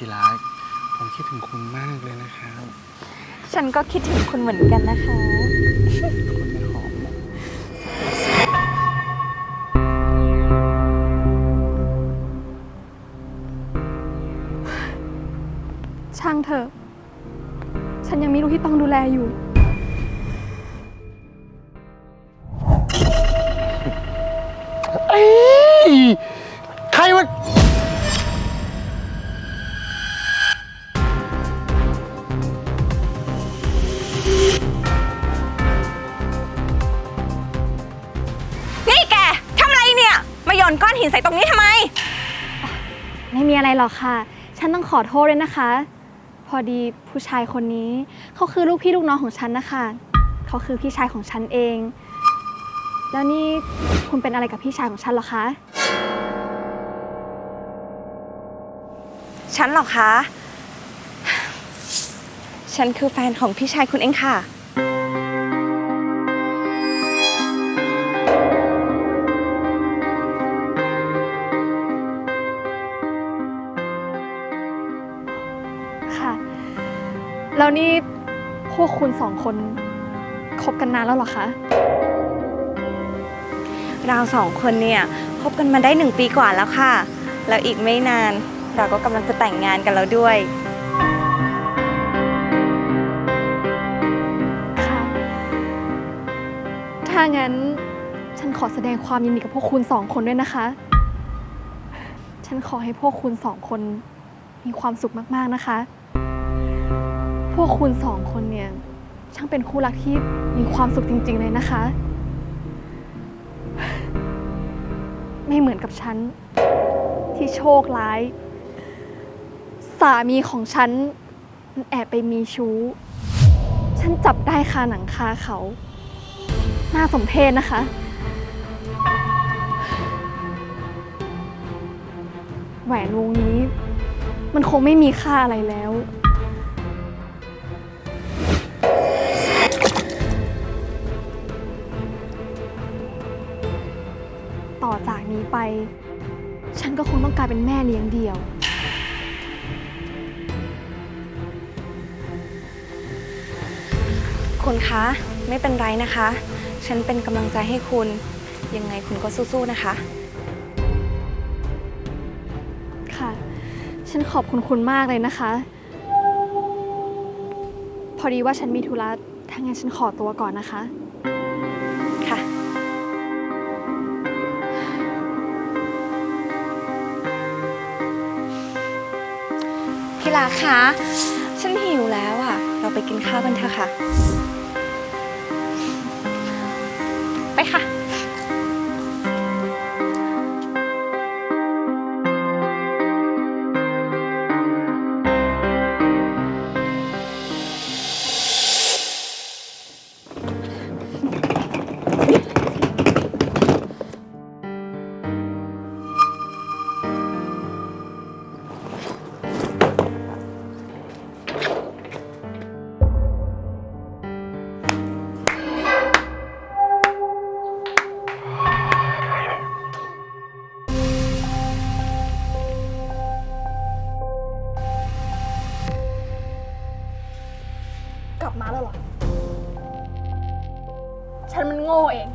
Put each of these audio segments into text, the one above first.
ที่รักผมคิดถึงคุณมากเลยนะครับ ฉันก็คิดถึงคุณเหมือนกันนะคะ คุณม่หอมช่างเถอะ ฉันยังมีลูกที่ต้องดูแลอยู่ หินใส่ตรงนี้ทำไม ไม่มีอะไรหรอกค่ะ ฉันต้องขอโทษด้วยนะคะ พอดีผู้ชายคนนี้ เขาคือลูกพี่ลูกน้องของฉันนะคะ เขาคือพี่ชายของฉันเอง แล้วนี่คุณเป็นอะไรกับพี่ชายของฉันเหรอคะ ฉันเหรอคะ ฉันคือแฟนของพี่ชายคุณเองค่ะค่ะ แล้วนี่พวกคุณสองคนคบกันนานแล้วเหรอคะ เราสองคนเนี่ยคบกันมาได้หนึ่งปีกว่าแล้วค่ะ แล้วอีกไม่นานเราก็กำลังจะแต่งงานกันแล้วด้วย ค่ะ ถ้างั้นฉันขอแสดงความยินดีกับพวกคุณสองคนด้วยนะคะ ฉันขอให้พวกคุณสองคนมีความสุขมาก ๆ นะคะ พวกคุณสองคนเนี่ย ช่างเป็นคู่รักที่มีความสุขจริง ๆ เลยนะคะ ไม่เหมือนกับฉัน ที่โชคร้าย สามีของฉัน มันแอบไปมีชู้ ฉันจับได้คาหนังคาเขา น่าสมเพชนะคะ แหวนวงนี้ มันคงไม่มีค่าอะไรแล้ว ต่อจากนี้ไป ฉันก็คงต้องกลายเป็นแม่เลี้ยงเดี่ยว คุณคะ ไม่เป็นไรนะคะ ฉันเป็นกำลังใจให้คุณ ยังไงคุณก็สู้ๆนะคะ ค่ะ ฉันขอบคุณคุณมากเลยนะคะ พอดีว่าฉันมีธุระถ้างั้นฉันขอตัวก่อนนะคะ ล่ะคะ ฉันหิวแล้วอะเราไปกินข้าวกันเถอะค่ะ ไปค่ะ ฉันมันโง่เอง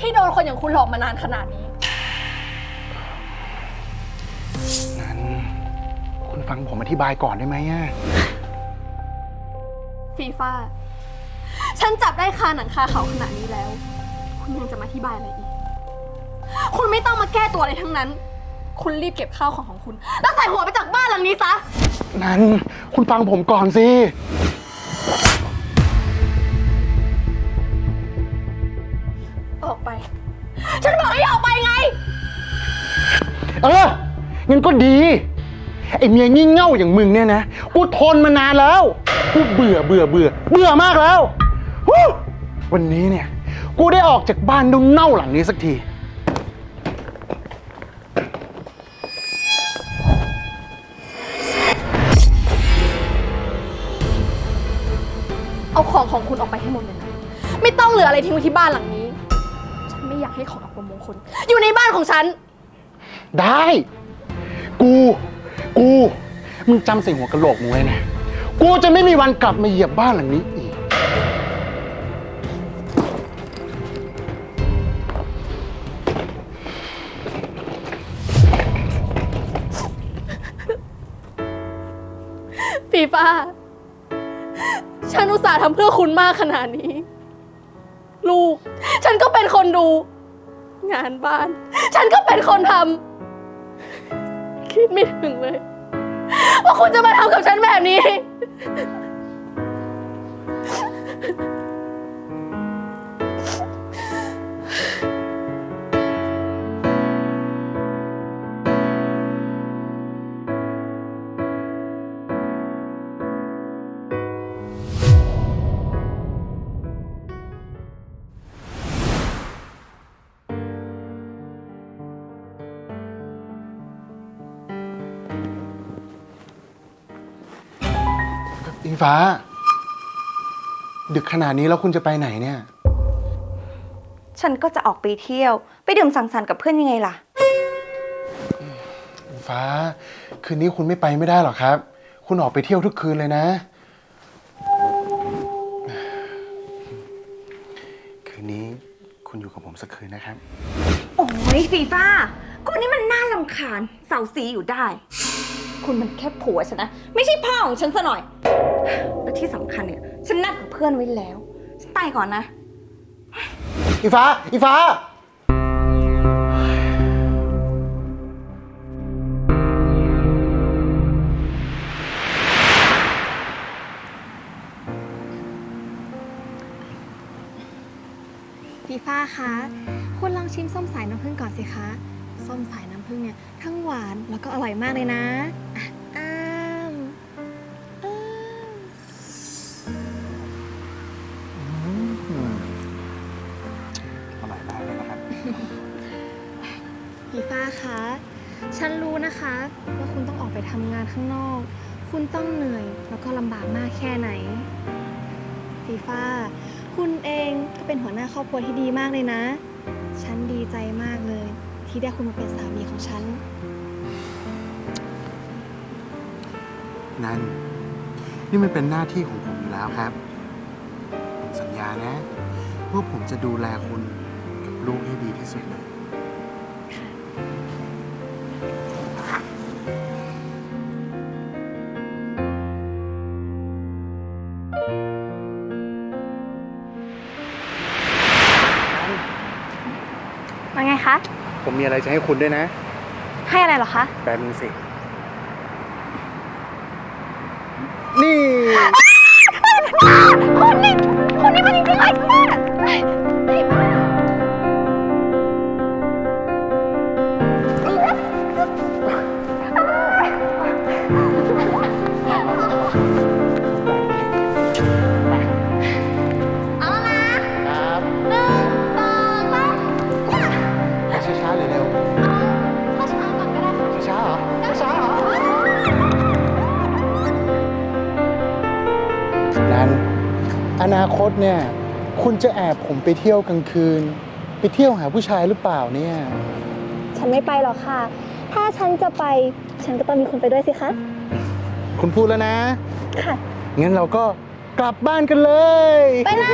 ที่โดนคนอย่างคุณหลอกมานานขนาดนี้ นั้น คุณฟังผมอธิบายก่อนได้ไหมอะฟีฟ่า ฉันจับได้คาหนังคาเขาขนาดนี้แล้ว คุณยังจะมาอธิบายอะไรอีก คุณไม่ต้องมาแก้ตัวอะไรทั้งนั้น คุณรีบเก็บข้าวของของคุณ แล้วใส่หัวไปจากบ้านหลังนี้ซะ นั้น คุณฟังผมก่อนสิ เอองั้นก็ดี ไอเมียงี่เง่าอย่างมึงเนี่ยนะ กูทนมานานแล้ว กูเบื่อเบื่อเบื่อ เบื่อมากแล้วฮู้วันนี้เนี่ย กูได้ออกจากบ้านดูเน่าหลังนี้สักที เอาของของคุณออกไปให้หมดเลยนะ ไม่ต้องเหลืออะไรทิ้งไว้ที่บ้านหลังนี้ ฉันไม่อยากให้ของอับประมงคลอยู่ในบ้านของฉัน ได้ กู กู มึงจำใส่หัวกะโหลกมึงไว้นะ กูจะไม่มีวันกลับมาเหยียบบ้านหลังนี้อีก ฟีฟ้า ฉันอุตส่าห์ทำเพื่อคุณมากขนาดนี้ ลูก ฉันก็เป็นคนดู งานบ้าน ฉันก็เป็นคนทำ คิดไม่ถึงเลย ว่าคุณจะมาทำกับฉันแบบนี้ ฟ้า ดึกขนาดนี้แล้วคุณจะไปไหนเนี่ย ฉันก็จะออกไปเที่ยว ไปดื่มสังสรรค์กับเพื่อนยังไงล่ะอิงฟ้า คืนนี้คุณไม่ไปไม่ได้หรอกครับ คุณออกไปเที่ยวทุกคืนเลยนะ คืนนี้คุณอยู่กับผมสักคืนนะครับ โอ้ยฟีฟ้าคุณนี่มันน่าลำคาญเสาสีอยู่ได้ คุณมันแค่ผัวฉันนะ ไม่ใช่พ่อของฉันซะหน่อย และที่สำคัญเนี่ย ฉันนัดกับเพื่อนไว้แล้ว ฉันไปก่อนนะ อีฟ้า อีฟ้า ฟีฟ้าคะคุณลองชิมส้มสายน้ำผึ้งก่อนสิคะ ส้มสายน้ำผึ้งเนี่ยทั้งหวานแล้วก็อร่อยมากเลยนะ นะคะ ว่าคุณต้องออกไปทำงานข้างนอก คุณต้องเหนื่อยแล้วก็ลำบากมากแค่ไหน ฟีฟ้าคุณเองก็เป็นหัวหน้าครอบครัวที่ดีมากเลยนะ ฉันดีใจมากเลย ที่ได้คุณมาเป็นสามีของฉัน นั่น นี่มันเป็นหน้าที่ของผมอยู่แล้วครับ ผมสัญญานะ ว่าผมจะดูแลคุณกับลูกให้ดีที่สุดเลย คะ ผมมีอะไรจะให้คุณด้วยนะ ให้อะไรเหรอคะแป๊บนึงสิ นี่คน นาคตเนี่ย คุณจะแอบผมไปเที่ยวกลางคืน ไปเที่ยวหาผู้ชายหรือเปล่าเนี่ย ฉันไม่ไปหรอกค่ะ ถ้าฉันจะไป ฉันก็ต้องมีคุณไปด้วยสิคะ คุณพูดแล้วนะ ค่ะ งั้นเราก็กลับบ้านกันเลย ไปเล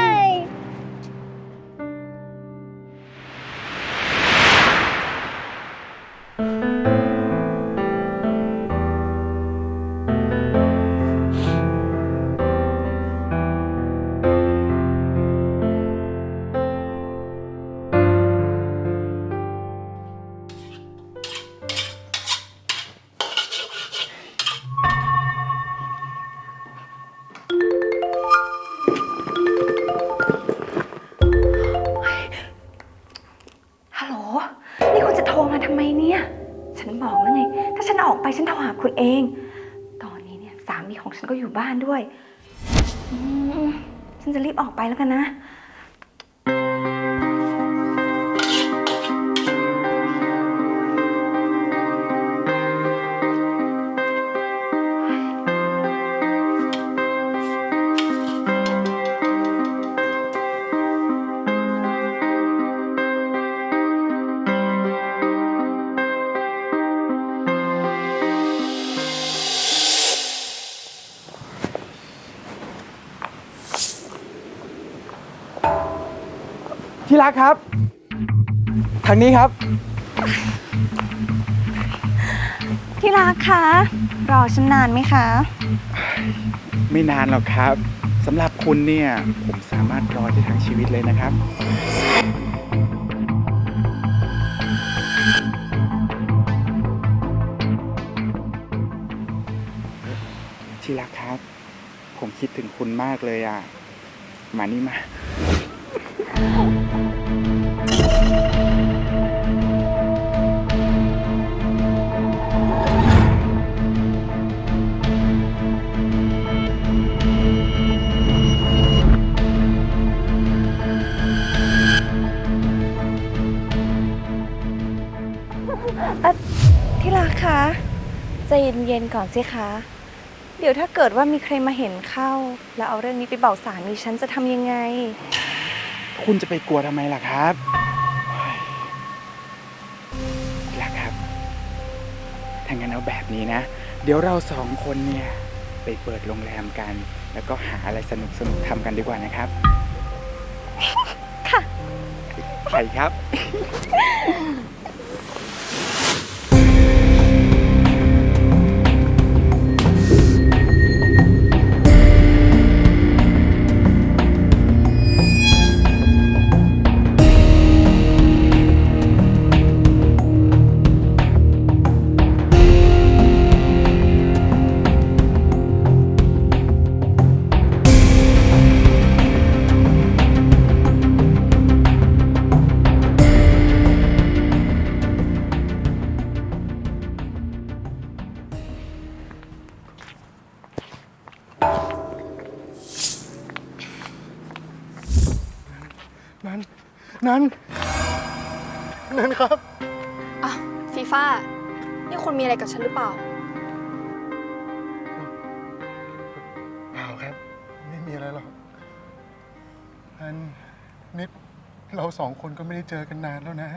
ย แล้วกันนะ ที่รักครับ ทางนี้ครับ ที่รักคะรอฉันนานไหมคะ ไม่นานหรอกครับสำหรับคุณเนี่ย ผมสามารถรอได้ทั้งชีวิตเลยนะครับ ที่รักครับ ผมคิดถึงคุณมากเลยอะ มานี่มา ใจเย็นๆก่อนสิคะ เดี๋ยวถ้าเกิดว่ามีใครมาเห็นเข้า แล้วเอาเรื่องนี้ไปบอกสามีฉันจะทำยังไง คุณจะไปกลัวทำไมล่ะครับเฮ้ยที่รักครับถ้างั้นเอาแบบนี้นะ เดี๋ยวเราสองคนเนี่ยไปเปิดโรงแรมกัน แล้วก็หาอะไรสนุกสนุกๆทำกันดีกว่านะครับ ค่ะ ไปครับ นั้น นั้นครับ อะฟีฟ่านี่คุณมีอะไรกับฉันหรือเปล่า เปล่าครับ ไม่มีอะไรหรอกอันนิดเราสองคนก็ไม่ได้เจอกันนานแล้วนะ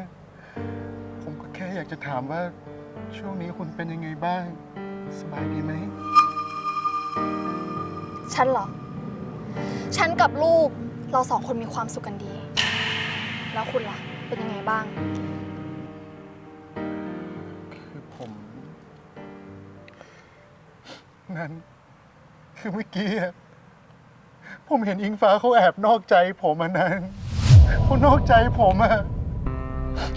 ผมก็แค่อยากจะถามว่าช่วงนี้คุณเป็นยังไงบ้าง สบายดีไหม ฉันเหรอ ฉันกับลูกเราสองคนมีความสุขกันดี แล้วคุณล่ะ เป็นยังไงบ้าง คือผม นั้น คือเมื่อกี้อะผมเห็นอิงฟ้าเขาแอบนอกใจผมอะนั้นเขานอกใจผมอะ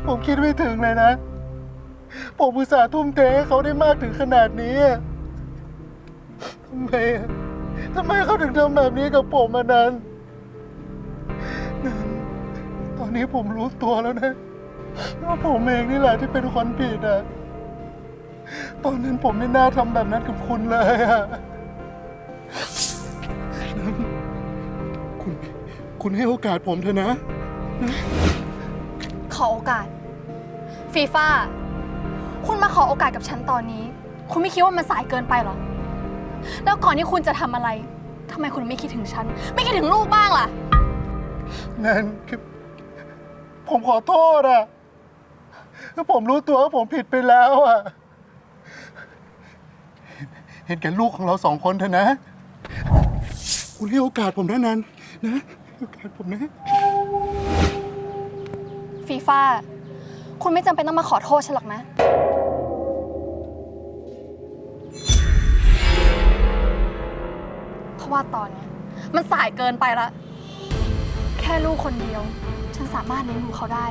ผมคิดไม่ถึงเลยนะ ผมอุตส่าห์ทุ่มเทให้เขาได้มากถึงขนาดนี้อะทำไมอะทำไมเขาถึงทำแบบนี้กับผมอะนั้นนั้น อนนี้ผมรู้ตัวแล้วนะว่าผมเองนี่แหละที่เป็นคนผิดอะตอนนั้นผมไม่น่าทำแบบนั้นกับคุณเลยอะคุณ คุณให้โอกาสผมเถอะนะ ขอโอกาส ฟีฟ่า คุณมาขอโอกาสกับฉันตอนนี้ คุณไม่คิดว่ามันสายเกินไปเหรอ แล้วก่อนที่คุณจะทำอะไรทำไมคุณไม่คิดถึงฉัน ไม่คิดถึงลูกบ้างล่ะ นั่นคือ ผมขอโทษอะคือผมรู้ตัวว่าผมผิดไปแล้วอะเห็นแก่ลูกของเราสองคนเถอะนะ คุณให้โอกาสผมนะนันนะให้โอกาสผมนะ ฟีฟ่า คุณไม่จำเป็นต้องมาขอโทษฉันหรอกนะ เพราะว่าตอนเนี้ยมันสายเกินไปละ แค่ลูกคนเดียว ฉันสามารถเลี้ยงดูเขาได้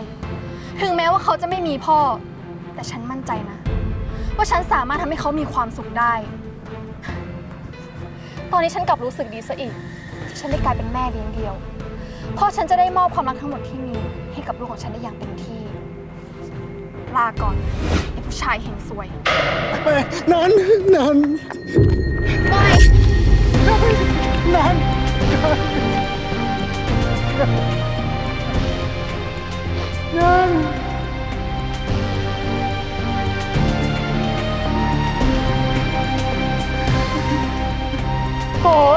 ถึงแม้ว่าเขาจะไม่มีพ่อ แต่ฉันมั่นใจนะ ว่าฉันสามารถทำให้เขามีความสุขได้ ตอนนี้ฉันกลับรู้สึกดีซะอีก ที่ฉันได้กลายเป็นแม่เลี้ยงเดียว เพราะฉันจะได้มอบความรักทั้งหมดที่มี ให้กับลูกของฉันได้อย่างเต็มที่ ลาก่อนไอ้ผู้ชายเห็นสวยไปนันนันไปนันนั โอ้ย